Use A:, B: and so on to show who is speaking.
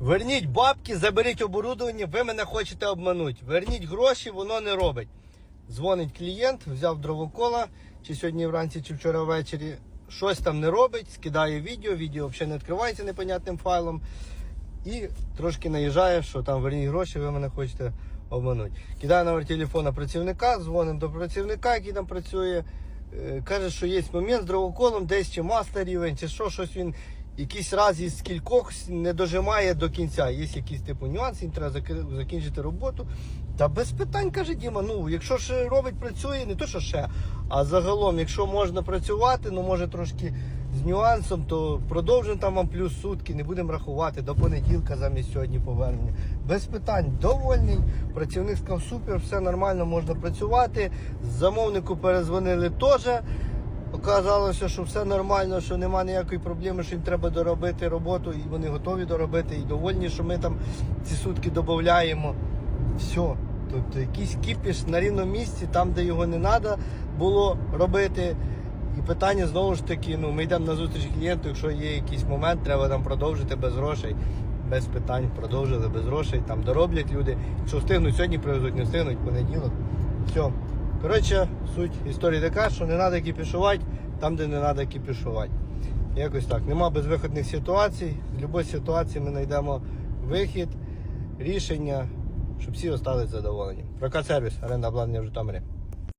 A: Верніть бабки, заберіть оборудовання, ви мене хочете обманути. Верніть гроші, воно не робить. Дзвонить клієнт, взяв дровокола, чи сьогодні вранці, чи вчора ввечері. Щось там не робить, скидає відео, відео взагалі не відкривається непонятним файлом. І трошки наїжджає, що там верніть гроші, ви мене хочете обманути. Кидає номер телефона працівника, дзвонимо до працівника, який там працює. Е, Каже, що є момент з дровоколом, десь чи мастер рівень, чи що, щось він якийсь раз із кількох не дожимає до кінця. Є якісь типу нюанси, їм треба закінчити роботу. Та без питань каже Діма, ну якщо ще робить, працює, не то що ще, а загалом, якщо можна працювати, ну може трошки з нюансом, то продовжимо там вам плюс сутки, не будемо рахувати до понеділка замість сьогодні повернення. Без питань, довольний. Працівник сказав, супер, все нормально, можна працювати. Замовнику перезвонили теж. Оказалося, що все нормально, що нема ніякої проблеми, що їм треба доробити роботу, і вони готові доробити, і довольні, що ми там ці сутки додаємо. Все. Тобто якийсь кіпіш на рівному місці, там, де його не треба було робити. І питання знову ж таки, ну ми йдемо на зустріч клієнту, якщо є якийсь момент, треба там продовжити без грошей. Без питань продовжили без грошей, там дороблять люди. Якщо встигнуть, сьогодні привезуть, не встигнуть, понеділок. Все. Коротше, суть історії така, що не треба кіпішувати там, де не треба кіпішувати. Якось так. Нема безвиходних ситуацій. З будь-якої ситуації ми знайдемо вихід, рішення, щоб всі остались задоволені. Прокат сервіс, оренда обладнання в Житомирі.